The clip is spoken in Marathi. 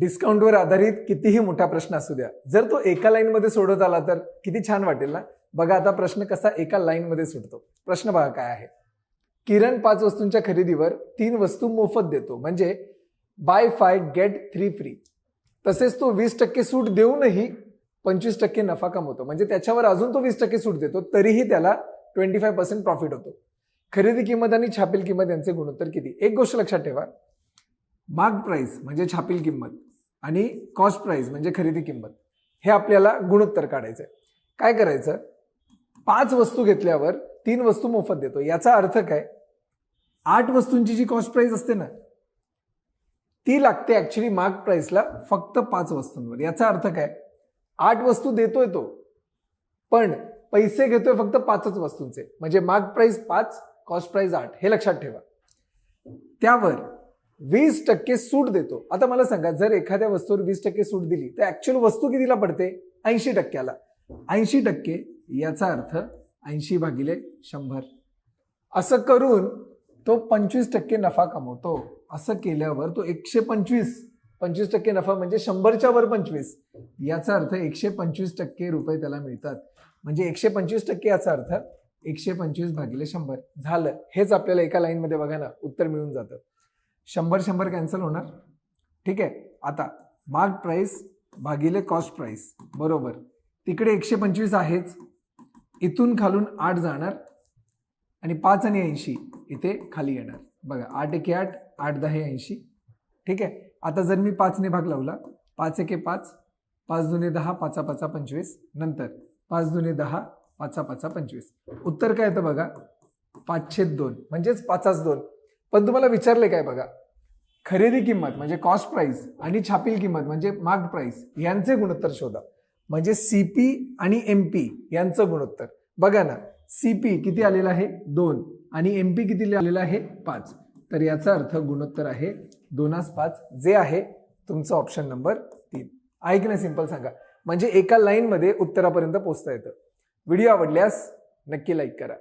डिस्काउंटवर आधारित कितीही मोठा प्रश्न असू द्या जर तो एका लाईनमध्ये सोडवत आला तर किती छान वाटेल ना? बघा आता प्रश्न कसा एका लाईनमध्ये सुटतो. प्रश्न बघा काय आहे. किरण पाच वस्तूंच्या खरेदीवर तीन वस्तू मोफत देतो म्हणजे buy five get three free तसेच तो वीस टक्के सूट देऊनही पंचवीस टक्के नफा कमवतो म्हणजे त्याच्यावर अजून तो वीस टक्के सूट देतो तरीही त्याला ट्वेंटी फाय पर्सेंट प्रॉफिट होतो. खरेदी किंमत आणि छापील किंमत यांचे गुणोत्तर किती? एक गोष्ट लक्षात ठेवा. मार्क प्राइस म्हणजे छापील किंमत. आणि कॉस्ट प्राईज म्हणजे खरेदी किंमत. हे आपल्याला गुणोत्तर काढायचं आहे. काय करायचं? पाच वस्तू घेतल्यावर तीन वस्तू मोफत देतो. याचा अर्थ काय? आठ वस्तूंची जी कॉस्ट प्राईज असते ना ती लागते ॲक्च्युली मार्क प्राईसला फक्त पाच वस्तूंवर. याचा अर्थ काय? आठ वस्तू देतोय तो पण पैसे घेतोय फक्त पाचच वस्तूंचे. म्हणजे मार्क प्राईस पाच कॉस्ट प्राइस आठ. हे लक्षात ठेवा. त्यावर वीस टक्के सूट देतो. आता मला सांगा जर एखाद्या वस्तूवर वीस टक्के सूट दिली तर ऍक्च्युअल वस्तू कितीला पडते? ऐंशी टक्क्याला. ऐंशी टक्के याचा अर्थ ऐंशी भागिले शंभर. असं करून तो पंचवीस टक्के नफा कमवतो. असं केल्यावर तो एकशे पंचवीस. पंचवीस टक्के नफा म्हणजे शंभरच्या वर पंचवीस. याचा अर्थ एकशे पंचवीस टक्के रुपये त्याला मिळतात. म्हणजे एकशे पंचवीस टक्के याचा अर्थ एकशे पंचवीस भागिले शंभर. झालं. हेच आपल्याला एका लाईनमध्ये बघा ना उत्तर मिळून जातं. शंभर शंभर कॅन्सल होणार. ठीक आहे? आता मार्क प्राईस भागिले कॉस्ट प्राईस बरोबर. तिकडे एकशे पंचवीस आहेच. इथून खालून आठ जाणार. आणि पाच आणि ऐंशी इथे खाली येणार. बघा आठ एके आठ आठ दहा ऐंशी. ठीक आहे? आता जर मी पाचने भाग लावला पाच एके पाच पाच दुने दहा पाचा पाचा पंचवीस. नंतर पाच दुने दहा पाचा पाचा पंचवीस. उत्तर काय येतं बघा? पाचशे दोन. म्हणजेच पाचाच दोन. पण तुम्हाला विचारले काय बघा? खरेदी किंमत म्हणजे कॉस्ट प्राइस आणि छापील किंमत म्हणजे मार्क प्राइस यांचे गुणोत्तर शोधा. म्हणजे सीपी आणि एम पी यांचं गुणोत्तर. बघा ना सीपी किती आलेलं आहे? दोन. आणि एम पी किती आलेलं आहे? पाच. तर याचा अर्थ गुणोत्तर आहे दोनास पाच. जे आहे तुमचं ऑप्शन नंबर तीन. ऐक ना सिंपल सांगा. म्हणजे एका लाईनमध्ये उत्तरापर्यंत पोचता येतं. व्हिडिओ आवडल्यास नक्की लाईक करा.